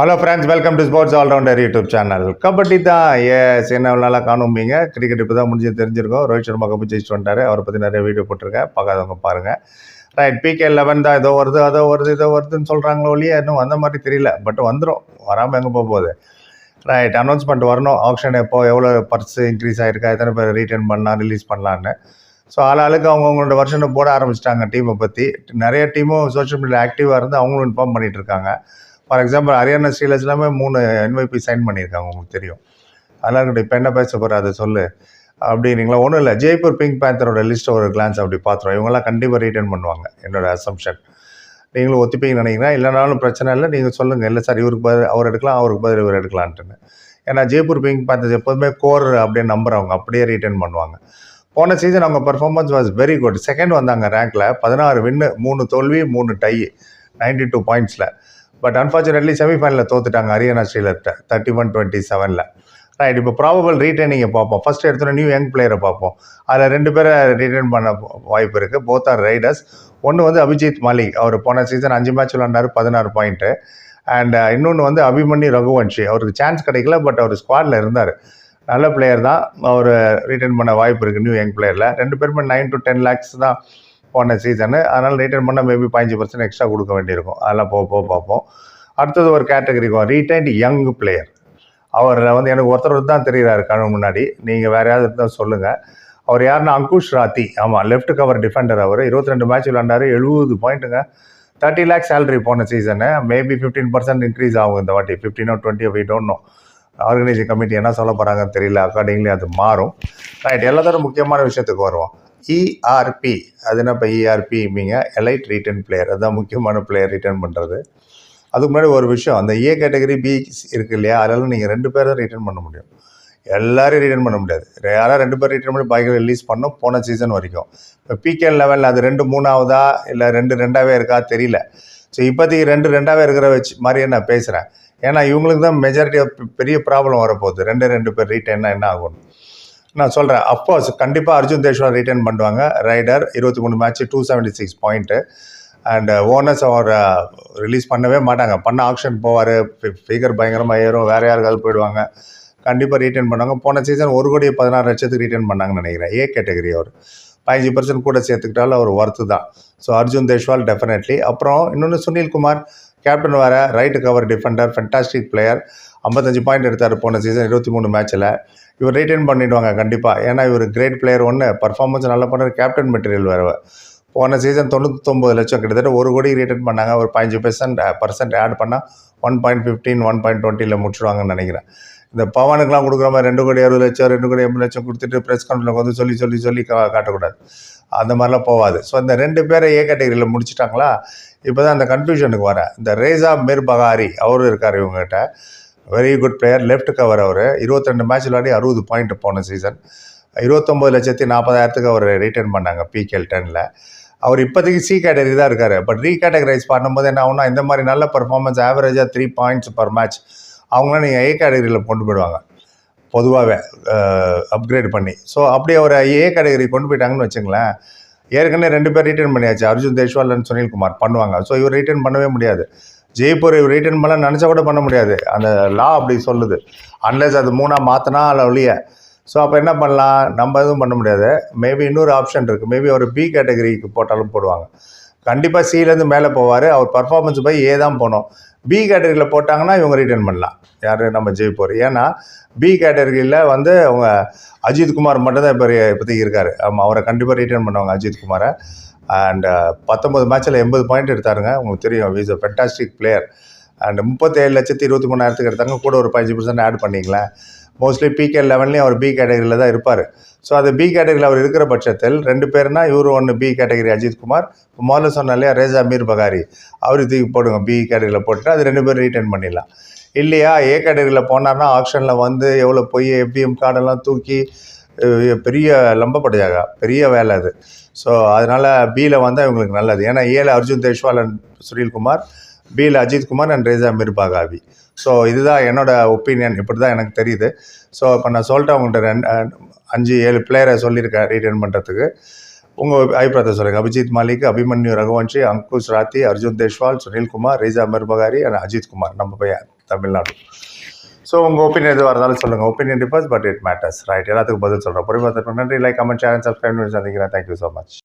Hello friends welcome to sports allrounder YouTube channel kabaddi தான் எஸ் என்ன நாளாக காணும்பீங்க கிரிக்கெட் இப்போ தான் முடிஞ்சு தெரிஞ்சிருக்கோம். ரோஹித் சர்மா கப்பு ஜெயிச்சுட்டு வந்துட்டார். அவரை பற்றி நிறைய வீடியோ போட்டிருக்கேன். பார்க்காதவங்க பாருங்கள் ரைட் பிகே லெவன் தான் ஏதோ வருது அதோ வருது இதோ வருதுன்னு சொல்கிறாங்களோ ஒழிய இன்னும் வந்த மாதிரி தெரியல. பட் வந்துடும் வராமல் எங்கே போக போகுது? ரைட் அனௌன்ஸ்மெண்ட் வரணும். ஆப்ஷன் எப்போ எவ்வளோ பர்ஸ் இன்க்ரீஸ் ஆகிருக்கா எத்தனை பேர் ரீட்டர்ன் பண்ணலாம் ரிலீஸ் பண்ணலான்னு ஸோ ஆளாளுக்கு அவங்கவுங்களோட வருஷனை போட ஆரம்பிச்சிட்டாங்க டீமை பற்றி நிறைய டீமும் சோஷியல் மீடியா ஆக்டிவாக இருந்து அவங்களும் இன்ஃபார்ம் பண்ணிகிட்டு இருக்காங்க. ஃபார் எக்ஸாம்பிள் ஹரியானா ஸ்டீலர்ஸ் எல்லாமே மூணு என்வைபி சைன் பண்ணியிருக்காங்க உங்களுக்கு தெரியும். அதெல்லாம் இருக்கட்டும் இப்போ என்ன பேச போகிற அதை சொல்லு. அப்படின்னீங்களா ஒன்றும் இல்லை. ஜெய்ப்பூர் பிங்க் பேந்தரோட லிஸ்ட் ஒரு கிளான்ஸ் அப்படி பார்த்துருவோம் இவங்கெல்லாம் கண்டிப்பாக ரீட்டர்ன் பண்ணுவாங்க என்னோட அசம்ஷன் நீங்களும் ஒத்துப்பீங்கன்னு நினைக்கிறேன் இல்லைனாலும் பிரச்சனை இல்லை. நீங்கள் சொல்லுங்கள் இல்லை சார் இவருக்கு பதில் அவர் எடுக்கலாம் அவருக்கு பதில் இவர் எடுக்கலான்ட்டுன்னு. ஏன்னா ஜெய்ப்பூர் பிங்க் பேந்தர்ஸ் எப்போதுமே கோர் அப்படியே நம்பர் அவங்க அப்படியே ரீட்டர்ன் பண்ணுவாங்க. போன சீசன் அவங்க performance was very good second வந்தாங்க ரேங்க்கில் பதினாறு வின்னு மூணு தோல்வி மூணு டை நைன்டி டூ பாயிண்ட்ஸில் பட் அன்ஃபார்ச்சுனேட்லி செமிஃபைனலில் தோத்துட்டாங்க ஹரியானா ஸ்ரீலர்கிட்ட தேர்ட்டி ஒன் டுவெண்ட்டி செவனில் ரைட் இப்போ ப்ராபபிள் ரீட்டைனிங்கை பார்ப்போம். ஃபஸ்ட் எடுத்தோட நியூ யங் பிளேயரை பார்ப்போம். அதில் ரெண்டு பேரை ரீட்டைன் பண்ண வாய்ப்பு இருக்குது போத் ஆர் ரைடர்ஸ் ஒன்று வந்து அபிஜித் மாலிக். அவர் போன சீசன் அஞ்சு மேட்ச் விளாண்டார் பதினாறு பாயிண்ட்டு அண்ட் uh, இன்னொன்று வந்து அபிமன்யு ரகுவன்ஷி. அவருக்கு சான்ஸ் கிடைக்கல பட் அவர் ஸ்குவாடில் இருந்தார். நல்ல பிளேயர் தான். அவர் ரீட்டைன் பண்ண வாய்ப்பு இருக்குது நியூ யங் பிளேயரில் ரெண்டு பேருமே நைன் டு டென் லேக்ஸ் தான் போன சீசனு அதனால் ரிட்டர்ன் பண்ணால் மேபி பதினஞ்சு பர்சன்ட் எக்ஸ்ட்ரா கொடுக்க வேண்டியிருக்கும். அதெல்லாம் போக போக பார்ப்போம். அடுத்தது ஒரு கேட்டகரிக்கும் ரீட்டைன்ட் யங் பிளேயர் அவரில் வந்து எனக்கு ஒருத்தர் தான் தெரிகிறாரு கண்ணு முன்னாடி. நீங்கள் வேறு யாராவது இருந்தால் சொல்லுங்கள் அவர் யாருன்னா அங்குஷ் ராத்தி. ஆமாம் லெஃப்ட் கவர் டிஃபெண்டர் அவர். இருபத்தி ரெண்டு மேட்ச் விளாண்டாரு எழுபது பாயிண்ட்டுங்க தேர்ட்டி லேக் சேலரி போன season maybe fifteen percent increase ஆகும் இந்த வாட்டி. ஃபிஃப்டீனோ டுவெண்ட்டியோ we don't know organising committee என்ன சொல்ல போகிறாங்கன்னு தெரியல. அக்கார்டிங்லி அது மாறும். ரைட் எல்லாத்தோட முக்கியமான விஷயத்துக்கு வருவோம். இஆர்பி அது என்ன இப்போ இஆர்பிங்க எலைட் ரிட்டர்ன் பிளேயர் அதுதான் முக்கியமான பிளேயர் ரிட்டர்ன் பண்ணுறது அதுக்கு முன்னாடி ஒரு விஷயம். அந்த ஏ கேட்டகரி பி இருக்கு இல்லையா? அதெல்லாம் நீங்கள் ரெண்டு பேர் தான் ரிட்டர்ன் பண்ண முடியும். எல்லாரையும் ரிட்டர்ன் பண்ண முடியாது. யாராவது ரெண்டு பேர் ரிட்டர்ன் பண்ணி பைக்கில் ரிலீஸ் பண்ணோம் போன சீசன் வரைக்கும். இப்போ பிகே லெவலில் அது ரெண்டு மூணாவதா? இல்லை ரெண்டு ரெண்டாவே இருக்கா? தெரியல. ஸோ இப்போதைக்கு ரெண்டு ரெண்டாவே இருக்கிற வச்சு மாதிரியே நான் பேசுகிறேன் ஏன்னா இவங்களுக்கு தான் மெஜாரிட்டி பெரிய ப்ராப்ளம் வரப்போகுது. ரெண்டு ரெண்டு பேர் ரீட்டைன்னா என்ன ஆகும்? நான் சொல்கிறேன் அஃப்கோர்ஸ் கண்டிப்பாக அர்ஜுன் தேஷ்வால் ரிட்டர்ன் பண்ணுவாங்க. ரைடர் இருபத்தி மூணு match two seventy six point and owners our uh, release பண்ணவே மாட்டாங்க. பண்ண ஆக்ஷன் போவார் ஃபிகர் பயங்கரமாக ஏறும் வேறு யாருக்காவது போயிடுவாங்க. கண்டிப்பாக ரீட்டர்ன் பண்ணுவாங்க. போன சீசன் ஒரு கோடி பதினாறு லட்சத்துக்கு ரீட்டர்ன் பண்ணாங்கன்னு நினைக்கிறேன். ஏ கேட்டகரி அவர். பதினஞ்சு பர்சன்ட் கூட சேர்த்துக்கிட்டாலும் அவர் ஒர்த்து தான். ஸோ அர்ஜுன் தேஷ்வால் டெஃபினெட்லி அப்புறம் இன்னொன்று சுனில் குமார் கேப்டன் வேறு right cover defender fantastic player ஐம்பத்தஞ்சு பாயிண்ட் எடுத்தார் போன சீசன் இருபத்தி மூணு மேட்ச்சில் இவர் ரிட்டைன் பண்ணிவிடுவாங்க கண்டிப்பாக ஏன்னா இவர் கிரேட் பிளேயர் ஒன்று பர்ஃபார்மன்ஸ் நல்லா பண்ணுற கேப்டன் மெட்டீரியல் வேறு போன சீசன் தொண்ணூத்தொம்பது லட்சம் கிட்டத்தட்ட ஒரு கோடி ரிட்டர்ன் பண்ணாங்க. ஒரு பதினஞ்சு பெர்சன்ட் பர்சன்ட் ஆட் பண்ணால் one point fifteen one point டுவெண்ட்டியில் முடிச்சுடுவாங்கன்னு நினைக்கிறேன். இந்த பவனுக்குலாம் கொடுக்குற மாதிரி ரெண்டு கோடி அறுபது லட்சம் ரெண்டு கோடி எண்பது லட்சம் கொடுத்துட்டு ப்ரெஸ் கான்ஃபரன்ஸ் வந்து சொல்லி சொல்லி சொல்லி கா காட்டக்கூடாது. அந்த மாதிரிலாம் போகாது ஸோ இந்த ரெண்டு பேரை ஏ கேட்டகரியில் முடிச்சிட்டாங்களா? இப்போ தான் அந்த கன்ஃபியூஷனுக்கு வரேன் இந்த ரேசா மிர் பகாரி அவரும் இருக்கார் இவங்ககிட்ட. Very good player left cover அவர். இருபத்திரெண்டு மேட்ச் விளையாடி அறுபது பாயிண்ட் போன சீசன் இருபத்தொம்பது லட்சத்தி நாற்பதாயிரத்துக்கு அவர் ரிட்டர்ன் பண்ணாங்க பிகேஎல் டெனில் அவர் இப்போதைக்கு சி கேட்டகரி தான் இருக்கார். பட் ரீ கேட்டகரைஸ் பண்ணும்போது என்ன ஆகும்னா இந்த மாதிரி நல்ல பர்ஃபார்மன்ஸ் ஆவரேஜாக த்ரீ பாயிண்ட்ஸ் பர் மேட்ச் அவங்களாம் நீங்கள் ஏ கேட்டகரியில் கொண்டு போயிடுவாங்க. பொதுவாகவே அப்கிரேட் பண்ணி. ஸோ அப்படி அவர் ஏ கேட்டகரி கொண்டு போயிட்டாங்கன்னு வச்சுங்களேன் ஏற்கனவே ரெண்டு பேர் ரிட்டர்ன் பண்ணியாச்சு. அர்ஜுன் தேஷ்வாலன் சுனில்குமார் பண்ணுவாங்க. ஸோ இவர் ரிட்டர்ன் பண்ணவே முடியாது. ஜெய்ப்பூர் இவர் ரிட்டர்ன் பண்ண நினச்சா கூட பண்ண முடியாது. அந்த லா அப்படி சொல்லுது. அன்லெஸ் அது மூணாக மாற்றினா அதில் ஒழிய. ஸோ அப்போ என்ன பண்ணலாம்? நம்ம எதுவும் பண்ண முடியாது. மேபி இன்னொரு ஆப்ஷன் இருக்குது மேபி அவர் பி கேட்டகரிக்கு போட்டாலும் போடுவாங்க. கண்டிப்பாக சிலேருந்து மேலே போவார். அவர் பர்ஃபார்மன்ஸ் போய் ஏ தான் போனோம். பி கேட்டகரியில் போட்டாங்கன்னா இவங்க ரிட்டர்ன் பண்ணலாம். யார் நம்ம ஜெயிப்போர் ஏன்னா பி கேட்டகரியில் வந்து அவங்க அஜித்குமார் மட்டும்தான் இப்போ இப்போதைக்கு இருக்கார். ஆமாம் அவரை கண்டிப்பாக ரிட்டர்ன் பண்ணுவாங்க அஜித்குமாரை அண்டு அண்ட் பத்தொம்பது மேட்ச்சில் எண்பது பாயிண்ட் எடுத்தாருங்க. உங்களுக்கு தெரியும் is a fantastic player and முப்பத்தேழு லட்சத்தி இருபத்தி மூணாயிரத்துக்கு எடுத்தாங்க கூட ஒரு பதினஞ்சு பர்சன்ட் ஆட் பண்ணிங்களேன். மோஸ்ட்லி பிகே லெவன்லேயும் அவர் பி கேட்டகரியில் தான் இருப்பார். ஸோ அது பி கேட்டகரியில் அவர் இருக்கிற பட்சத்தில் ரெண்டு பேர்னா இவர் ஒன்று பி கேட்டகரி அஜித் குமார் இப்போ முதல்ல சொன்ன இல்லையா மீர் பகாரி. அவர் தூக்கி போடுங்க பி கேட்டகரியில் போட்டுட்டு அது ரெண்டு பேரும் ரீட்டர்ன் பண்ணிடலாம். இல்லையா ஏ கேட்டகரியில் போனார்னா ஆப்ஷனில் வந்து எவ்வளோ போய் எஃபிஎம் கார்டெல்லாம் தூக்கி பெரிய லம்பப்படையாக பெரிய வேலை அது. ஸோ அதனால் பியில் வந்தால் இவங்களுக்கு நல்லது. ஏன்னா ஏல அர்ஜுன் தேஷ்வால் அண்ட் சுனில்குமார் பியில் Ajith Kumar and Reza Mirbagheri so இதுதான் என்னோடய ஒப்பீனியன் இப்படி தான் எனக்கு தெரியுது. ஸோ இப்போ நான் சொல்லிட்டு அவங்கள்ட்ட ரெண்டு அஞ்சு ஏழு பிளேயரை சொல்லியிருக்கேன் ரீட்டர்ன் பண்ணுறதுக்கு உங்கள் அபிப்பிராயத்தை சொல்லுங்கள் அபிஜித் மாலிக் அபிமன்யு ரகுவன்ஷி அங்குஷ் ராத்தி அர்ஜுன் தேஷ்வால் சுனில்குமார் ரீசா மிர்பகாரி அண்ட் அஜித் குமார் நம்ம பையன் தமிழ்நாடு. ஸோ உங்கள் ஒப்பீனியன் எதுவாக இருந்தாலும் சொல்லுங்கள் opinion differs but it matters right எல்லாத்துக்கும் பதில் சொல்கிறேன் பொறுமை நன்றி. லைக் கமெண்ட் ஷேர் சப்ஸ்கிரைப் பண்ணி சந்திக்கிறேன். Thank you so much